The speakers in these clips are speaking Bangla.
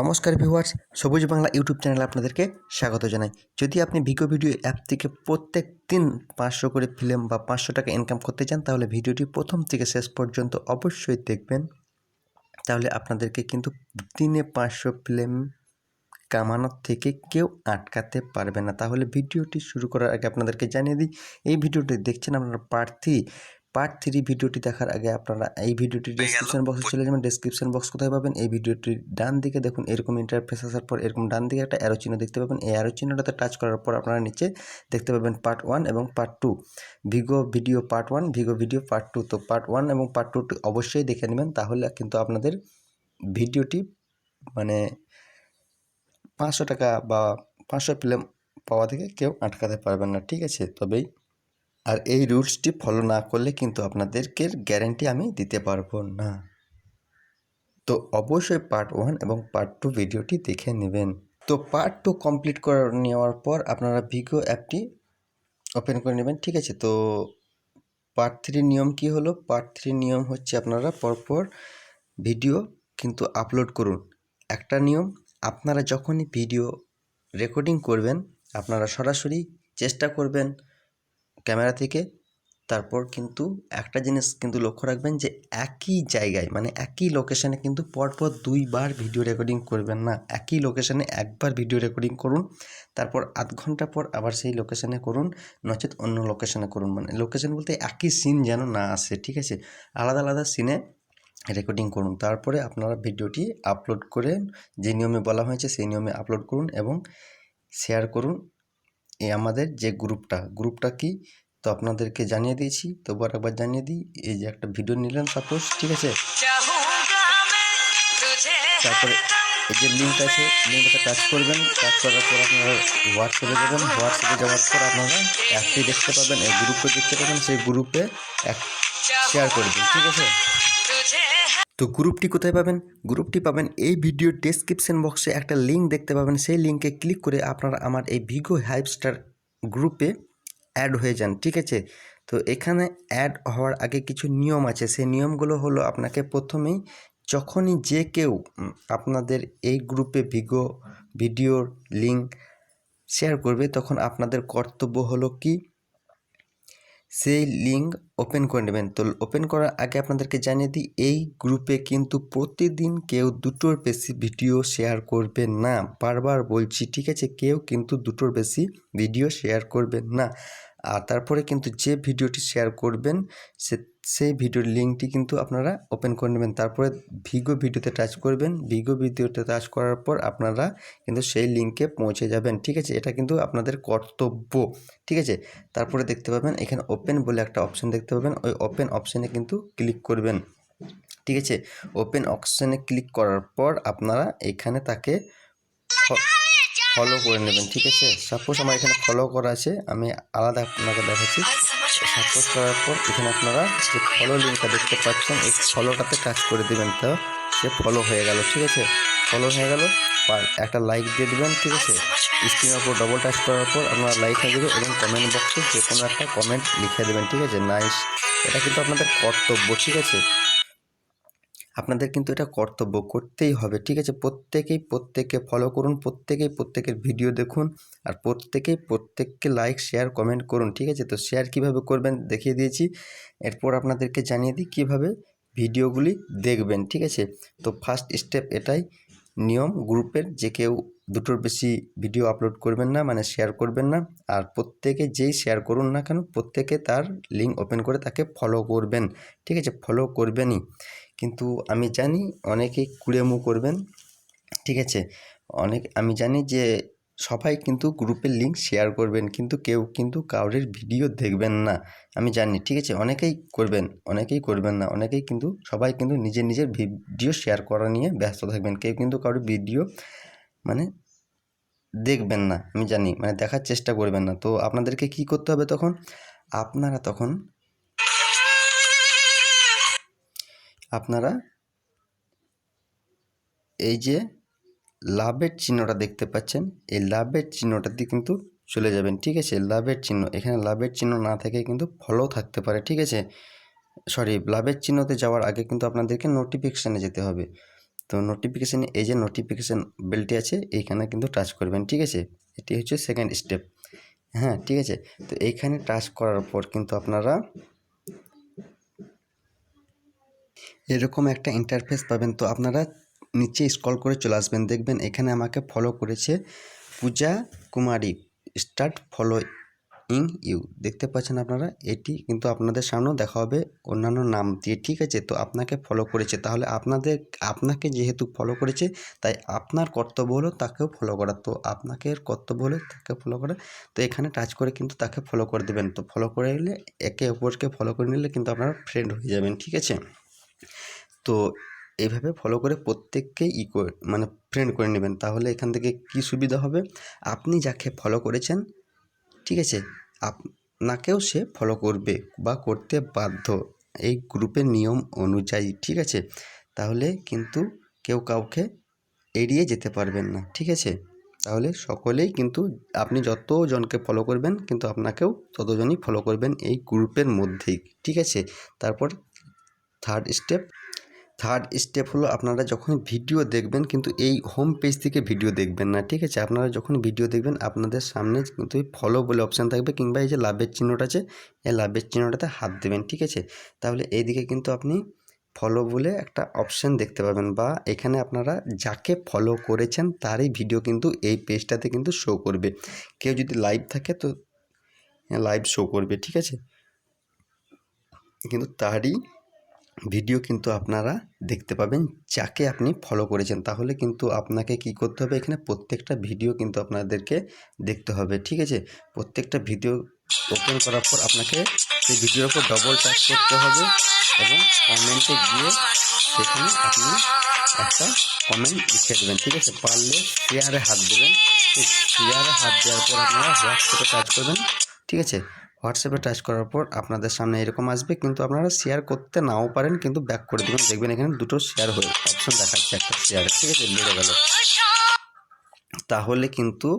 নমস্কার ভিউয়ার্স, সবুজ বাংলা ইউটিউব চ্যানেলে আপনাদেরকে স্বাগত জানাই। যদি আপনি ভিগো ভিডিও অ্যাপ থেকে প্রত্যেক দিন পাঁচশো করে ফিল্ম বা পাঁচশো টাকা ইনকাম করতে চান, তাহলে ভিডিওটি প্রথম থেকে শেষ পর্যন্ত অবশ্যই দেখবেন। তাহলে আপনাদেরকে কিন্তু দিনে পাঁচশো ফিল্ম কামানোর থেকে কেউ আটকাতে পারবে না। তাহলে ভিডিওটি শুরু করার আগে আপনাদেরকে জানিয়ে দিই, এই ভিডিওটি দেখছেন আপনারা পার্ট থ্রি পার্ট থ্রি ভিডিওটি দেখার আগে আপনারা এই ভিডিওটি ডেসক্রিপশন বক্সে চলে যাবেন। ডেসক্রিপশন বক্স কোথায় পাবেন? এই ভিডিওটির ডান দিকে দেখুন এরকম ইন্টারফেস আসার পর এরকম ডান দিকে একটা অ্যারো চিহ্ন দেখতে পাবেন। এই অ্যারো চিহ্নটাতে টাচ করার পর আপনারা নিচে দেখতে পাবেন পার্ট ওয়ান এবং part two Vigo video part one Vigo video part two তো পার্ট ওয়ান এবং পার্ট টুটি অবশ্যই দেখে নেবেন তাহলে কিন্তু আপনাদের ভিডিওটি মানে পাঁচশো টাকা বা পাঁচশো ফিল্ম পাওয়া থেকে কেউ আটকাতে পারবেন না ঠিক আছে? তবেই আর এই রুলসটি ফলো না করলে কিন্তু আপনাদেরকে গ্যারেন্টি আমি দিতে পারব না। তো অবশ্যই পার্ট ওয়ান এবং পার্ট টু ভিডিওটি দেখে নেবেন। তো পার্ট টু কমপ্লিট করে নেওয়ার পর আপনারা ভিগো অ্যাপটি ওপেন করে নেবেন, ঠিক আছে? তো পার্ট থ্রি নিয়ম কি হলো? পার্ট থ্রি নিয়ম হচ্ছে আপনারা পরপর ভিডিও কিন্তু আপলোড করুন। একটা নিয়ম, আপনারা যখনই ভিডিও রেকর্ডিং করবেন, আপনারা সরাসরি চেষ্টা করবেন ক্যামেরা থেকে। তারপর কিন্তু একটা জিনিস কিন্তু লক্ষ্য রাখবেন যে একই জায়গায় মানে একই লোকেশানে কিন্তু পরপর দুইবার ভিডিও রেকর্ডিং করবেন না। একই লোকেশানে একবার ভিডিও রেকর্ডিং করুন, তারপর আধ ঘণ্টা পর আবার সেই লোকেশানে করুন, নচেত অন্য লোকেশানে করুন। মানে লোকেশান বলতে একই সিন যেন না আসে, ঠিক আছে? আলাদা আলাদা সিনে রেকর্ডিং করুন। তারপরে আপনারা ভিডিওটি আপলোড করে যে নিয়মে বলা হয়েছে সেই নিয়মে আপলোড করুন এবং শেয়ার করুন। এই আমাদের যে গ্রুপটা গ্রুপটা কি? তো আপনাদেরকে জানিয়ে দিয়েছি। আর একবার জানিয়ে দিই, এই যে একটা ভিডিও নিলাম সাপোজ ঠিক আছে? তারপরে এই যে লিঙ্ক আছে লিঙ্কটা টাচ করবেন টাচ করার পর আপনারা হোয়াটসঅ্যাপে যাবেন হোয়াটসঅ্যাপে যাওয়ার পর আপনারা অ্যাপটি দেখতে পাবেন, এই গ্রুপে দেখতে পাবেন, সেই গ্রুপে শেয়ার করে দিন, ঠিক আছে? তো গ্রুপটি কোথায় পাবেন? গ্রুপটি পাবেন এই ভিডিওর ডেসক্রিপশন বক্সে একটা লিঙ্ক দেখতে পাবেন। সেই লিঙ্কে ক্লিক করে আপনারা আমার এই ভিগো হাইপ স্টার গ্রুপে অ্যাড হয়ে যান, ঠিক আছে? তো এখানে অ্যাড হওয়ার আগে কিছু নিয়ম আছে। সেই নিয়মগুলো হলো আপনাকে প্রথমেই যখনই যে কেউ আপনাদের এই গ্রুপে ভিগো ভিডিওর লিঙ্ক শেয়ার করবে, তখন আপনাদের কর্তব্য হলো কি? সেই লিঙ্ক ওপেন করে নেবেন। তো ওপেন করার আগে আপনাদেরকে জানিয়ে দিই, এই গ্রুপে কিন্তু প্রতিদিন কেউ দুটোর বেশি ভিডিও শেয়ার করবে না। বারবার বলছি, ঠিক আছে, কেউ কিন্তু দুটোর বেশি ভিডিও শেয়ার করবেন না। আর তারপরে কিন্তু যে ভিডিওটি শেয়ার করবেন, সে সেই ভিডিওর লিঙ্কটি কিন্তু আপনারা ওপেন করে নেবেন। তারপরে ভিগো ভিডিওতে টাচ করবেন। ভিগো ভিডিওতে টাচ করার পর আপনারা কিন্তু সেই লিঙ্কে পৌঁছে যাবেন। ঠিক আছে? এটা কিন্তু আপনাদের কর্তব্য। ঠিক আছে? তারপরে দেখতে পাবেন, এখানে ওপেন বলে একটা অপশন দেখতে পাবেন। ওই ওপেন অপশানে কিন্তু ক্লিক করবেন। ঠিক আছে? ওপেন অপশানে ক্লিক করার পর আপনারা এখানে তাকে ফলো করে নেবেন, ঠিক আছে? সাপোজ আমার এখানে ফলো করা আছে, আমি আলাদা আপনাকে দেখাচ্ছি। সাপোজ করার পর এখানে আপনারা যে ফলো লিঙ্কটা দেখতে পাচ্ছেন, এই ফলোটাতে টাচ করে দেবেন তো, সে ফলো হয়ে গেল, ঠিক আছে? ফলো হয়ে গেল, আর একটা লাইক দিয়ে দেবেন, ঠিক আছে? স্ক্রিনের উপর ডবল টাচ করার পর আপনারা লাইক হয়ে দেবেন এবং কমেন্ট বক্সে যে কোনো একটা কমেন্ট লিখে দেবেন, ঠিক আছে? নাইস এটা কিন্তু আপনাদের কর্তব্য, ঠিক আছে? আপনাদের কিন্তু এটা কর্তব্য করতেই হবে, ঠিক আছে? প্রত্যেকেই প্রত্যেককে ফলো করুন, প্রত্যেকেই প্রত্যেকের ভিডিও দেখুন, আর প্রত্যেকেই প্রত্যেককে লাইক শেয়ার কমেন্ট করুন, ঠিক আছে? তো শেয়ার কীভাবে করবেন দেখিয়ে দিয়েছি, এরপর আপনাদেরকে জানিয়ে দিই কীভাবে ভিডিওগুলি দেখবেন, ঠিক আছে? তো ফার্স্ট স্টেপ এটাই, নিয়ম গ্রুপের, যে কেউ দুটোর বেশি ভিডিও আপলোড করবেন না মানে শেয়ার করবেন না, আর প্রত্যেকে যেই শেয়ার করুন না কেন, প্রত্যেকে তার লিঙ্ক ওপেন করে তাকে ফলো করবেন, ঠিক আছে? ফলো করবেনই। কিন্তু আমি জানি অনেকেই কুড়েমু করবেন, ঠিক আছে? অনেক, আমি জানি যে সবাই কিন্তু গ্রুপের লিঙ্ক শেয়ার করবেন, কিন্তু কেউ কিন্তু কাউরের ভিডিও দেখবেন না, আমি জানি, ঠিক আছে? অনেকেই করবেন অনেকেই করবেন না, অনেকেই কিন্তু, সবাই কিন্তু নিজের নিজের ভিডিও শেয়ার করা নিয়ে ব্যস্ত থাকবেন, কেউ কিন্তু কারোর ভিডিও মানে দেখবেন না, আমি জানি মানে দেখার চেষ্টা করবেন না, তো আপনাদেরকে কি করতে হবে তখন? আপনারা তখন আপনারা এই যে লাভের চিহ্নটা দেখতে পাচ্ছেন, এই লাভের চিহ্নটা দিয়ে কিন্তু চলে যাবেন, ঠিক আছে? লাভের চিহ্ন, এখানে লাভের চিহ্ন না থেকে কিন্তু ফলো থাকতে পারে, ঠিক আছে? সরি লাভের চিহ্নতে যাওয়ার আগে কিন্তু আপনাদেরকে নোটিফিকেশানে যেতে হবে। তো নোটিফিকেশানে এই যে নোটিফিকেশান বেলটি আছে, এইখানে কিন্তু টাচ করবেন, ঠিক আছে? এটি হচ্ছে সেকেন্ড স্টেপ হ্যাঁ ঠিক আছে? তো এইখানে টাচ করার পর কিন্তু আপনারা এরকম একটা ইন্টারফেস পাবেন। তো আপনারা নিচে স্ক্রল করে চলে আসবেন। দেখবেন এখানে আমাকে ফলো করেছে Puja Kumari. Start following you দেখতে পাচ্ছেন আপনারা? এটি কিন্তু আপনাদের সামনেও দেখা হবে অন্যান্য নাম দিয়ে। ঠিক আছে? তো আপনাকে ফলো করেছে। তাহলে আপনাদের, আপনাকে যেহেতু ফলো করেছে, তাই আপনার কর্তব্য হলো তাকেও ফলো করা। তো আপনাকে কর্তব্য হলো তাকে ফলো করা। তো এখানে টাচ করে কিন্তু তাকে ফলো করে দেবেন। তো ফলো করে নিলে একে অপরকে ফলো করে নিলে কিন্তু আপনারা ফ্রেন্ড হয়ে যাবেন। ঠিক আছে? তো এইভাবে ফলো করে প্রত্যেককেই ই মানে ফ্রেন্ড করে নেবেন। তাহলে এখান থেকে কি সুবিধা হবে? আপনি যাকে ফলো করেছেন, ঠিক আছে, আপনাকেও সে ফলো করবে বা করতে বাধ্য এই গ্রুপের নিয়ম অনুযায়ী, ঠিক আছে? তাহলে কিন্তু কেউ কাউকে এড়িয়ে যেতে পারবেন না, ঠিক আছে? তাহলে সকলেই কিন্তু, আপনি যতজনকে ফলো করবেন, কিন্তু আপনাকেও ততজনই ফলো করবেন এই গ্রুপের মধ্যেই, ঠিক আছে? তারপর থার্ড স্টেপ থার্ড স্টেপ হলো আপনারা যখন ভিডিও দেখবেন, কিন্তু এই হোম পেজ থেকে ভিডিও দেখবেন না, ঠিক আছে? আপনারা যখন ভিডিও দেখবেন, আপনাদের সামনে কিন্তু ফলো বলে অপশান থাকবে, কিংবা এই যে লাভের চিহ্নটা আছে, এই লাভের চিহ্নটাতে হাত দেবেন, ঠিক আছে? তাহলে এইদিকে কিন্তু আপনি ফলো বলে একটা অপশান দেখতে পাবেন, বা এখানে আপনারা যাকে ফলো করেছেন, তারই ভিডিও কিন্তু এই পেজটাতে কিন্তু শো করবে। কেউ যদি লাইভ থাকে, তো লাইভ শো করবে, ঠিক আছে? কিন্তু তারই ভিডিও কিন্তু আপনারা দেখতে পাবেন, যাকে আপনি ফলো করেছেন। তাহলে কিন্তু আপনাকে কি করতে হবে? এখানে প্রত্যেকটা ভিডিও কিন্তু আপনাদেরকে দেখতে হবে, ঠিক আছে? প্রত্যেকটা ভিডিও ওপেন করার পর আপনাকে সেই ভিডিওর উপর ডবল টাচ করতে হবে এবং কমেন্টে গিয়ে সেখানে আপনি একটা কমেন্ট লিখে দেবেন, ঠিক আছে? পারলে শেয়ারে হাত দেবেন শেয়ারে হাত দেওয়ার পর আপনারা হোয়াটসঅ্যাপে টাচ করবেন, ঠিক আছে? হোয়াটসঅ্যাপে টাচ করার পর আপনাদের সামনে এরকম আসবে, কিন্তু আপনারা শেয়ার করতে নাও পারেন, কিন্তু ব্যাক করে দেবেন। দেখবেন এখানে দুটো শেয়ার হয়ে অপশন দেখাচ্ছে একটা শেয়ার ঠিক আছে, বেড়ে গেল। তাহলে কিন্তু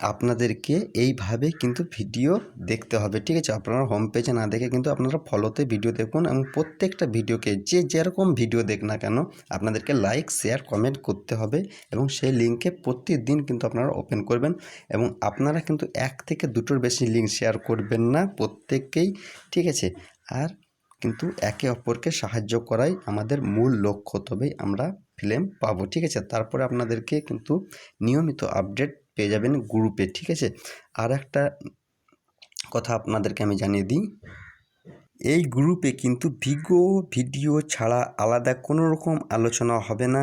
আপনাদেরকে এইভাবে কিন্তু ভিডিও দেখতে হবে, ঠিক আছে? আপনারা হোম পেজে না দেখে কিন্তু আপনারা ফলোতে ভিডিও দেখুন এবং প্রত্যেকটা ভিডিওকে যে যেরকম ভিডিও দেখ না কেন, আপনাদেরকে লাইক শেয়ার কমেন্ট করতে হবে এবং সেই লিঙ্কে প্রতিদিন কিন্তু আপনারা ওপেন করবেন এবং আপনারা কিন্তু এক থেকে দুটোর বেশি লিঙ্ক শেয়ার করবেন না প্রত্যেককেই, ঠিক আছে? আর কিন্তু একে অপরকে সাহায্য করাই আমাদের মূল লক্ষ্য তবেই আমরা ফিল্ম পাবো, ঠিক আছে? তারপরে আপনাদেরকে কিন্তু নিয়মিত আপডেট পেয়ে যাবেন গ্রুপে ঠিক আছে? আর একটা কথা আপনাদেরকে আমি জানিয়ে দিই। এই গ্রুপে কিন্তু ভিগো, ভিডিও ছাড়া আলাদা কোনো রকম আলোচনা হবে না।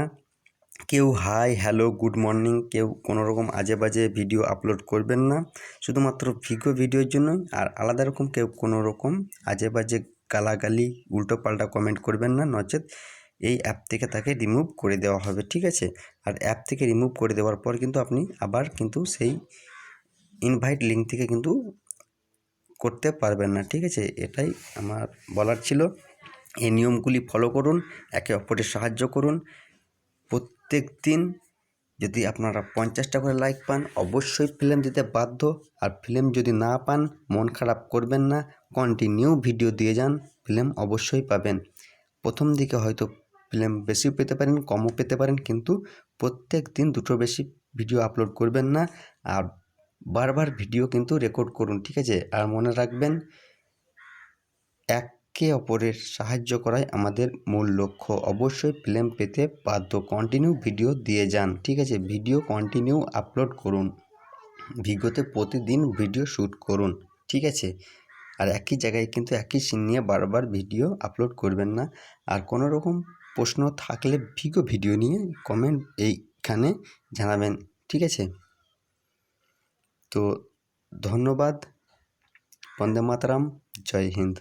কেউ হাই হ্যালো গুড মর্নিং কেউ কোনো রকম আজে বাজে ভিডিও আপলোড করবেন না। শুধুমাত্র ভিগো ভিডিওর জন্য আর আলাদা রকম কেউ কোনো রকম আজে বাজে গালাগালি উল্টো পাল্টা কমেন্ট করবেন না, নচেত এই অ্যাপ থেকে তাকে রিমুভ করে দেওয়া হবে, ঠিক আছে? আর অ্যাপ থেকে রিমুভ করে দেওয়ার পর কিন্তু আপনি আবার কিন্তু সেই ইনভাইট লিঙ্ক থেকে কিন্তু করতে পারবেন না, ঠিক আছে? এটাই আমার বলার ছিল। এই নিয়মগুলি ফলো করুন, একে অপরের সাহায্য করুন। প্রত্যেক দিন যদি আপনারা পঞ্চাশটা করে লাইক পান, অবশ্যই ফিল্ম দিতে বাধ্য। আর ফিল্ম যদি না পান, মন খারাপ করবেন না। কন্টিনিউ ভিডিও দিয়ে যান ফিল্ম অবশ্যই পাবেন। প্রথম দিকে হয়তো ফিল্ম বেশিও পেতে পারেন, কমও পেতে পারেন, কিন্তু প্রত্যেক দিন দুটো বেশি ভিডিও আপলোড করবেন না। আর বারবার ভিডিও কিন্তু রেকর্ড করুন, ঠিক আছে? আর মনে রাখবেন, একে অপরের সাহায্য করাই আমাদের মূল লক্ষ্য। অবশ্যই ফিল্ম পেতে বাধ্য। কন্টিনিউ ভিডিও দিয়ে যান, ঠিক আছে? ভিডিও কন্টিনিউ আপলোড করুন। ভিডিওতে প্রতিদিন ভিডিও শ্যুট করুন, ঠিক আছে? আর একই জায়গায় কিন্তু একই সিন নিয়ে বারবার ভিডিও আপলোড করবেন না। আর কোনো রকম প্রশ্ন থাকলে ভিগো ভিডিও নিয়ে কমেন্ট এইখানে জানাবেন, ঠিক আছে? তো ধন্যবাদ, বন্দে মাতারাম, জয় হিন্দ।